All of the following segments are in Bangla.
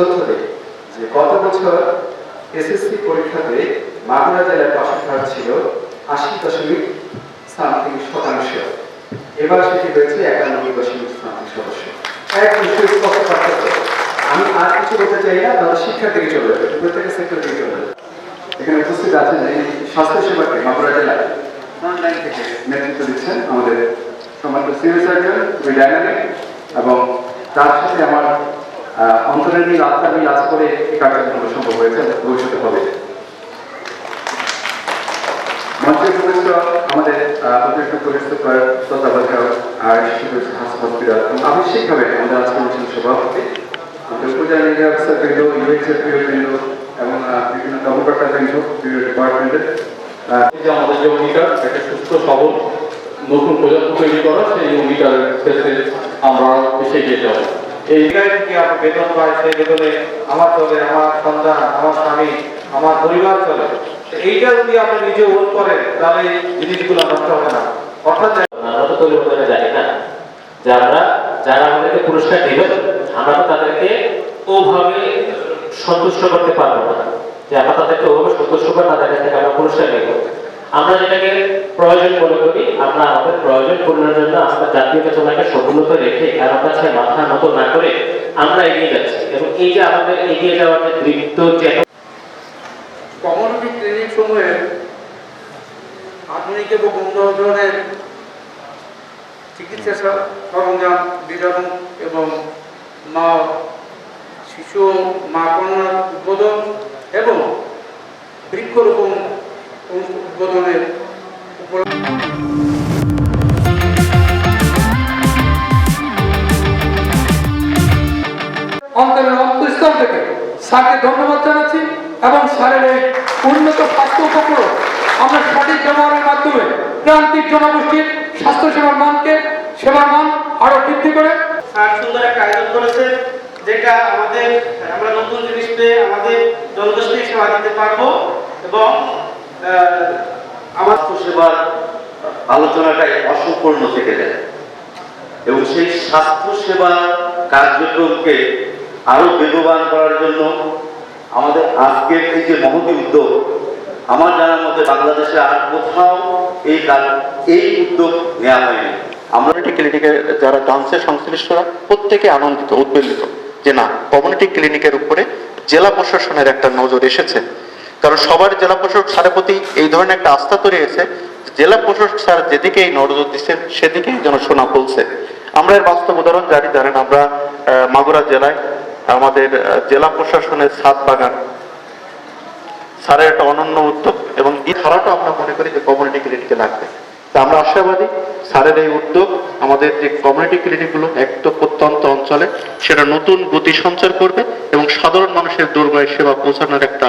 তথ্য যে গত বছর এসএসসি পরীক্ষাতে মাগুরা জেলার পাশের ছিল আশি দশমিক সামথিং শতাংশ। এবার সেটি হয়েছে একানব্বই দশমিক সামথিং শতাংশ। আমি আর কিছু বলতে চাই না, তাহলে শিক্ষার দিকে চলে যাবে প্রত্যেকের সেক্টর দিকে চলে যাবে। এখানে উপস্থিত আছেন এই স্বাস্থ্যসেবাকে মাগুরা জেলায় ফ্রন্টলাইন থেকে নেতৃত্ব দিচ্ছেন আমাদের সম্মানিত সিভিল সার্জন এবং তার সাথে আমার অন্তরের মিল আত্মার আজ করে এই কার্যক্রম সম্ভব হয়েছে, ভবিষ্যতে হবে। মঞ্চে উপস্থিত আমাদের আবশ্যিকভাবে আমাদের আজকে অনুষ্ঠান সভাপতি বিভিন্ন কর্মকর্তা বৃন্দ আমাদের যে অঙ্গীকার, একটা সুস্থ, সবল, নতুন প্রজন্ম তৈরি করা, সেই অঙ্গীকারের ক্ষেত্রে আমরা এসে যেতে হবে। এই জায়গায় থেকে বেতন সেই বেতনে আমার চলে, আমার সন্তান, আমার স্বামী, আমার পরিবার চলে। এইটা যদি আপনি নিজে ওন করেন, তাহলে এই জিনিসগুলো নষ্ট হবে না। অর্থাৎ আমরা যারা আমাদেরকে পুরস্কার আমরা তো তাদেরকে ওভাবে সন্তুষ্ট করতে পারব না। যে আমরা তাদেরকে ওভাবে সন্তুষ্ট করে তাদের কাছ থেকে আমরা পুরস্কার নেব। আমরা যেটাকে প্রয়োজন মনে করি, আমরা আমাদের প্রয়োজন পূরণের জন্য আমাদের জাতীয় চেতনাকে সমুন্নত রেখে কারও কাছে মাথা নত না করে আমরা এগিয়ে যাচ্ছি। এবং এই যে আমাদের এগিয়ে যাওয়ার যে দৃপ্ত চেতনা কমিউনিটি আধুনিক এবং উন্নত ধরনের চিকিৎসা সরঞ্জাম বিতরণ এবং মা, শিশু ও মা কন্যার উদ্বোধন এবং বৃক্ষরোপণ উদ্বোধনের অন্তরের অন্তঃস্থল থেকে স্যারকে ধন্যবাদ জানাচ্ছি এবং স্যারের এই উন্নত স্বাস্থ্য উপকরণ আমরা সঠিক ব্যবহারের মাধ্যমে প্রান্তিক জনগোষ্ঠীর স্বাস্থ্যসেবার মানকে, সেবার মান আরও বৃদ্ধি করে। স্যার, সুন্দর একটা আয়োজন করেছে যেটা আমাদের, আমরা নতুন জিনিস পেয়ে আমাদের জনগোষ্ঠী সেবা দিতে পারব এবং আমার সেবার আলোচনাটাই অসম্পূর্ণ থেকে যায়। এবং সেই স্বাস্থ্য সেবা কার্যক্রমকে আরও বেগবান করার জন্য আমাদের আজকের এই যে মহতি উদ্যোগ, আমার জানার মতে বাংলাদেশে আর কোথাও এই এই উদ্যোগ নেওয়া হয়নি। কমিউনিটি ক্লিনিকের যারা ডান্সের সংশ্লিষ্টরা, প্রত্যেকে আনন্দিত উদ্বেলিত যে না কমিউনিটি ক্লিনিকের উপরে জেলা প্রশাসনের একটা নজর এসেছে। কারণ সবার জেলা প্রশাসক স্যারের প্রতি এই ধরনের একটা আস্থা তৈরি হয়েছে। জেলা প্রশাসক স্যার যেদিকেই নজর দিচ্ছেন, সেদিকেই যেন শোনা বলছে আমরা এর বাস্তব উদাহরণ জানি, জানেন আমরা মাগুরা জেলায় আমাদের জেলা প্রশাসনের সাত বাগান। স্যারের একটা অনন্য উদ্যোগ এবং এই ধারাটা আমরা মনে করি যে কমিউনিটি ক্লিনিকে লাগবে। তা আমরা আশাবাদী স্যারের এই উদ্যোগ আমাদের যে কমিউনিটি ক্লিনিকগুলো একদম প্রত্যন্ত অঞ্চলে, সেটা নতুন গতি সঞ্চার করবে এবং সাধারণ মানুষের দুর্বয় সেবা পৌঁছানোর একটা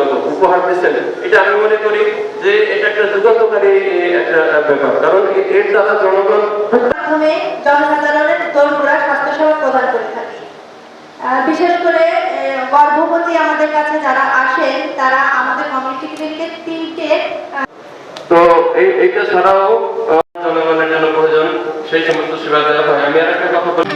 উপহার দিচ্ছেন এটা আমি মনে করি যে এটা একটা যুগান্তকারী একটা ব্যাপার। কারণ এর দ্বারা জনগণ মাধ্যমে জনসাধারণের দোরগোড়া স্বাস্থ্যসেবা প্রদান করে থাকি। বিশেষ করে গর্ভবতী আমাদের কাছে যারা আসেন তারা আমাদের কমিউনিটি ক্লিনিকের তিনটে তো এই এইটা ছাড়াও জনগণের জন্য প্রয়োজন সেই সমস্ত সেবা দেওয়া হয়। আমি আর একটা কথা বলি।